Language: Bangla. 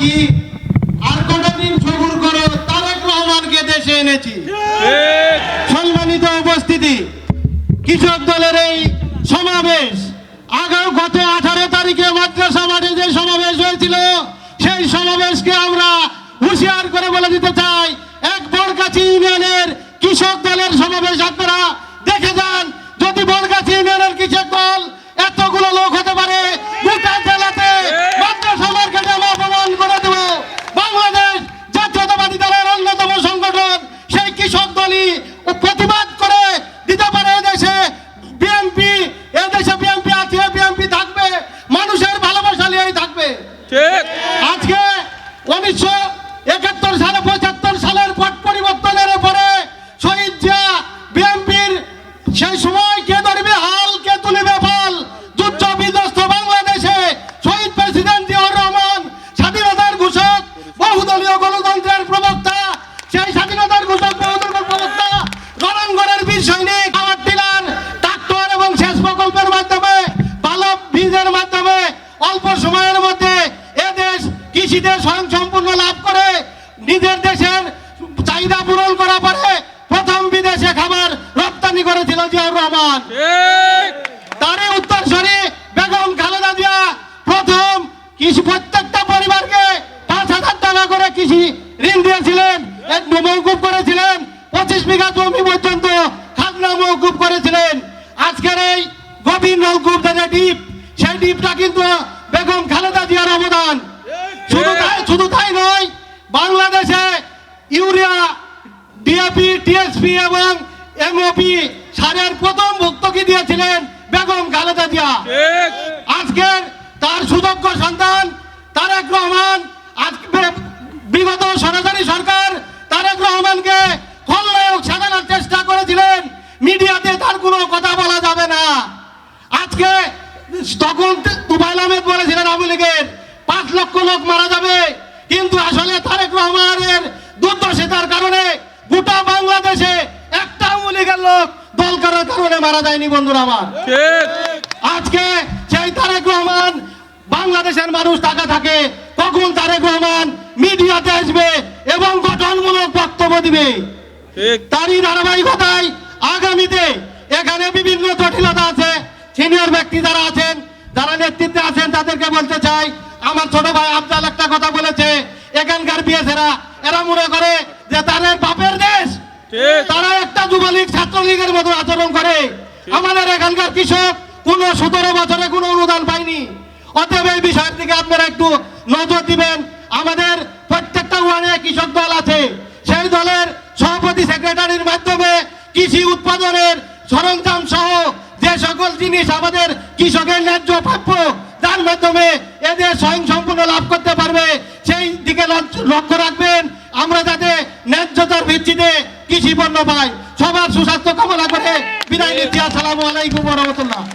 কি? আর কটা দিন সবুর করো? তারেক রহমানকে দেশে এনেছি। সম্মানিত উপস্থিতি, কৃষক দলের এই সমাবেশ, আগেও গত আঠারো তারিখে মাদ্রাসা মাঠে যে সমাবেশ হয়েছিল, সেই সমাবেশকে আমরা হুঁশিয়ার করে বলে দিতে চাই এক বরগাছি ইউনিয়নের কৃষক দলের সমাবেশ আপনারা দেখে যান যদি বরগাছি ইউনিয়নের কৃষক দল এতগুলো লোক হতে পারে গোটা জেলাতে মাদ্রাসা মার্কেটে আমরা অপমান করে দেব বাংলাদেশ জাতীয়তাবাদী দলের অন্যতম সংগঠন সেই কৃষক দলই প্রতিবাদ করে দিতে পারে দেশে বিএনপি এদেশে বিএনপি আছে বিএনপি থাকবে মানুষের ভালোবাসা নিয়েই থাকবে ঠিক। আজকে উনিশশো একাত্তর সালে, পঁচাত্তর সালের পট পরিবর্তনের পরে শহীদ বিএনপির সেই সময় কে ধরবে, হাল কে তুলিবে ফল যুদ্ধ বিধ্বস্ত বাংলাদেশে শহীদ প্রেসিডেন্ট জিয়াউর রহমান স্বাধীনতার ঘোষক, বহুদলীয় গণতন্ত্রের প্রবক্তা, সেই স্বাধীনতার ঘোষক, বহুদলীয় প্রবক্তা, রণাঙ্গনের বীর সৈনিক পাওয়ার টিলার, ট্রাক্টর এবং সেচ প্রকল্পের মাধ্যমে ভালো বীজের মাধ্যমে অল্প সময়ের কৃষিতে স্বয়ং সম্পূর্ণ লাভ করে নিজের দেশের চাহিদা পূরণ করা পরে প্রথম বিদেশে খাবার রপ্তানি করেছিল জিয়াউর রহমান। তারই উত্তরসূরি বেগম খালেদা জিয়া প্রথম কৃষি প্রত্যেকটা পরিবারকে পাঁচ হাজার টাকা করে কৃষি ঋণ দিয়েছিলেন। এক মৌকুব করেছিলেন পঁচিশ বিঘা জমি পর্যন্ত খাজনা মৌকুব করেছিলেন। আজকের এই গভীর নলকূপ থেকে ডিপ সেই ডিপটা কিন্তু বেগম খালেদা জিয়ার অবদান। শুধু তাই শুধু তাই নয় বাংলাদেশে ইউরিয়া ডিএপি টিএসপি এবং এমওপি সারের প্রথম ভুক্তকি দিয়েছিলেন? বেগম খালেদা জিয়া। আজকের তার সুযোগ্য সন্তান তারেক রহমান। আজকে বিগত সরকারি সরকার তারেক রহমানকে খলনায়ক সাজানোর চেষ্টা করেছিলেন। মিডিয়াতে তার কোনো কথা বলা যাবে না আজকে তখন তুফাইল আহমেদ বলেছিলেন আওয়ামী লীগের পাঁচ লক্ষ লোক মারা যাবে। কিন্তু আসলে তারেক রহমানের দুর্দশিতার কারণে গোটা বাংলাদেশে একটা আওয়ামী লীগের লোক দল করার কারণে মারা যায়নি বন্ধুরা আমার। ঠিক। আজকে সেই তারেক রহমান বাংলাদেশের মানুষ টাকা থাকে কখন তারেক রহমান মিডিয়াতে আসবে এবং গঠনমূলক বক্তব্য দিবে। ঠিক। তারই ধারাবাহিকতায় আগামীতে এখানে বিভিন্ন জটিলতা আছে। সিনিয়র ব্যক্তি যারা আছেন যারা নেতৃত্বে আছেন তাদেরকে বলতে চাই আমার ছোট ভাই আফজাল একটা কথা বলেছে এখানকার বিএসেরা এরা মনে করে যে তাদের বাপের দেশ। তারা একটা যুবলীগ ছাত্রলীগের মতো আচরণ করে। আমাদের এখানকার কৃষক কোন সতেরো বছরে কোনো অনুদান পায়নি। অতএব এই বিষয়ের দিকে আপনারা একটু নজর দিবেন। আমাদের প্রত্যেকটা ওয়ার্ডে কৃষক দল আছে। সেই দলের সভাপতি সেক্রেটারির মাধ্যমে কৃষি উৎপাদনের সরঞ্জাম সহ যে সকল জিনিস আমাদের কৃষকের ন্যায্য প্রাপ্য যার মাধ্যমে এদের স্বয়ং সম্পূর্ণ লাভ করতে পারবে। সেই দিকে লক্ষ্য- রাখবেন, আমরা যাতে ন্যায্যতার ভিত্তিতে কৃষি পণ্য পাই। সবার সুস্বাস্থ্য কামনা করে বিদায় নিচ্ছি। আসসালামু আলাইকুম রহমতুল্লাহ।